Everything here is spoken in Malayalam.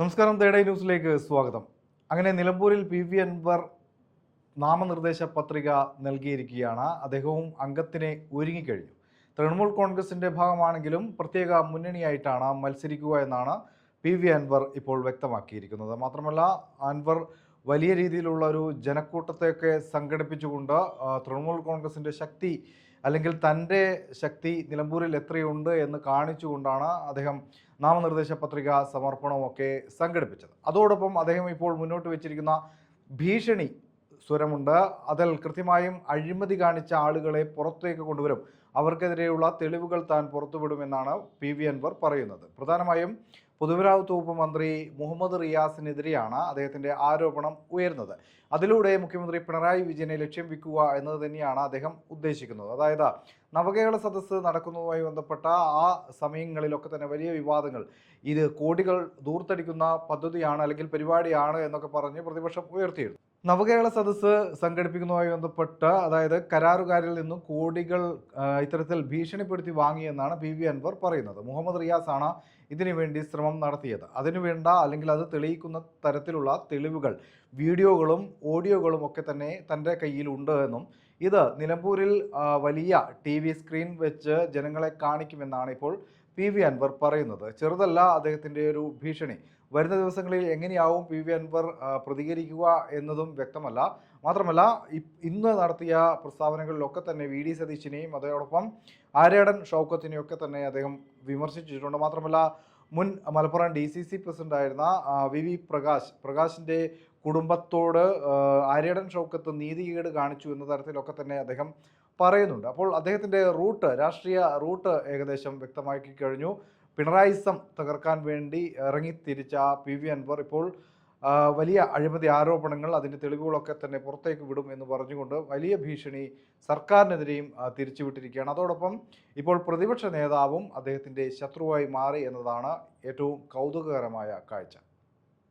നമസ്കാരം തേടൈ ന്യൂസിലേക്ക് സ്വാഗതം. അങ്ങനെ നിലമ്പൂരിൽ പി വി അൻവർ നാമനിർദ്ദേശ പത്രിക നൽകിയിരിക്കുകയാണ്. അദ്ദേഹവും അംഗത്തിനെ ഒരുങ്ങിക്കഴിഞ്ഞു. തൃണമൂൽ കോൺഗ്രസിന്റെ ഭാഗമാണെങ്കിലും പ്രത്യേക മുന്നണിയായിട്ടാണ് മത്സരിക്കുക എന്നാണ് പി വി അൻവർ ഇപ്പോൾ വ്യക്തമാക്കിയിരിക്കുന്നത്. മാത്രമല്ല അൻവർ വലിയ രീതിയിലുള്ള ഒരു ജനക്കൂട്ടത്തെയൊക്കെ സംഘടിപ്പിച്ചുകൊണ്ട് തൃണമൂൽ കോൺഗ്രസിന്റെ ശക്തി അല്ലെങ്കിൽ തന്റെ ശക്തി നിലമ്പൂരിൽ എത്രയുണ്ട് എന്ന് കാണിച്ചുകൊണ്ടാണ് അദ്ദേഹം നാമനിർദ്ദേശ പത്രിക സമർപ്പണമൊക്കെ സംഘടിപ്പിച്ചത്. അതോടൊപ്പം അദ്ദേഹം ഇപ്പോൾ മുന്നോട്ട് വെച്ചിരിക്കുന്ന ഭീഷണി സ്വരമുണ്ട്. അതിൽ കൃത്യമായും അഴിമതി കാണിച്ച ആളുകളെ പുറത്തേക്ക് കൊണ്ടുവരും. അവർക്കെതിരെയുള്ള തെളിവുകൾ താൻ പുറത്തുവിടുമെന്നാണ് പി വി അൻവർ പറയുന്നത്. പ്രധാനമായും പൊതുമരാമത്ത് വകുപ്പ് മന്ത്രി മുഹമ്മദ് റിയാസിനെതിരെയാണ് അദ്ദേഹത്തിന്റെ ആരോപണം ഉയർന്നത് അതിലൂടെ മുഖ്യമന്ത്രി പിണറായി വിജയനെ ലക്ഷ്യം വെക്കുക എന്നത് തന്നെയാണ് അദ്ദേഹം ഉദ്ദേശിക്കുന്നത്. അതായത് നവകേരള സദസ്സ് നടക്കുന്നതുമായി ബന്ധപ്പെട്ട ആ സമയങ്ങളിലൊക്കെ തന്നെ വലിയ വിവാദങ്ങൾ. ഇത് കോടികൾ ദൂർത്തടിക്കുന്ന പദ്ധതിയാണ് അല്ലെങ്കിൽ പരിപാടിയാണ് എന്നൊക്കെ പറഞ്ഞ് പ്രതിപക്ഷം ഉയർത്തിയിരുന്നു. നവകേരള സദസ്സ് സംഘടിപ്പിക്കുന്നതുമായി ബന്ധപ്പെട്ട് അതായത് കരാറുകാരിൽ നിന്നും കോടികൾ ഇത്തരത്തിൽ ഭീഷണിപ്പെടുത്തി വാങ്ങിയെന്നാണ് പി വി അൻവർ പറയുന്നത്. മുഹമ്മദ് റിയാസ് ആണ് ഇതിനു വേണ്ടി ശ്രമം നടത്തിയത്. അതിനുവേണ്ട അല്ലെങ്കിൽ അത് തെളിയിക്കുന്ന തരത്തിലുള്ള തെളിവുകൾ വീഡിയോകളും ഓഡിയോകളും ഒക്കെ തന്നെ തന്റെ കയ്യിലുണ്ട് എന്നും ഇത് നിലമ്പൂരിൽ വലിയ ടി വി സ്ക്രീൻ വെച്ച് ജനങ്ങളെ കാണിക്കുമെന്നാണ് ഇപ്പോൾ പി വി അൻവർ പറയുന്നത്. ചെറുതല്ല അദ്ദേഹത്തിന്റെ ഒരു ഭീഷണി. വരുന്ന ദിവസങ്ങളിൽ എങ്ങനെയാവും പി വി അൻവർ പ്രതികരിക്കുക എന്നതും വ്യക്തമല്ല. മാത്രമല്ല ഇന്ന് നടത്തിയ പ്രസ്താവനകളിലൊക്കെ തന്നെ വി ഡി സതീശിനെയും അതോടൊപ്പം ആര്യാടൻ ഷൗക്കത്തിനെയൊക്കെ തന്നെ അദ്ദേഹം വിമർശിച്ചിട്ടുണ്ട്. മാത്രമല്ല മുൻ Malappuram D C C president ആയിരുന്ന വി വി പ്രകാശ് പ്രകാശിന്റെ കുടുംബത്തോട് ആര്യടൻ ഷൗക്കത്ത് നീതികേട് കാണിച്ചു എന്ന തരത്തിലൊക്കെ തന്നെ അദ്ദേഹം പറയുന്നുണ്ട്. അപ്പോൾ അദ്ദേഹത്തിന്റെ റൂട്ട് രാഷ്ട്രീയ റൂട്ട് ഏകദേശം വ്യക്തമാക്കി കഴിഞ്ഞു. പിണറായിസം തകർക്കാൻ വേണ്ടി ഇറങ്ങിത്തിരിച്ച പി വി അൻവർ ഇപ്പോൾ വലിയ അഴിമതി ആരോപണങ്ങൾ അതിന്റെ തെളിവുകളൊക്കെ തന്നെ പുറത്തേക്ക് വിടും എന്ന് പറഞ്ഞുകൊണ്ട് വലിയ ഭീഷണി സർക്കാരിനെതിരെയും തിരിച്ചുവിട്ടിരിക്കുകയാണ്. അതോടൊപ്പം ഇപ്പോൾ പ്രതിപക്ഷ നേതാവും അദ്ദേഹത്തിന്റെ ശത്രുവായി മാറി എന്നതാണ് ഏറ്റവും കൗതുകകരമായ കാഴ്ച.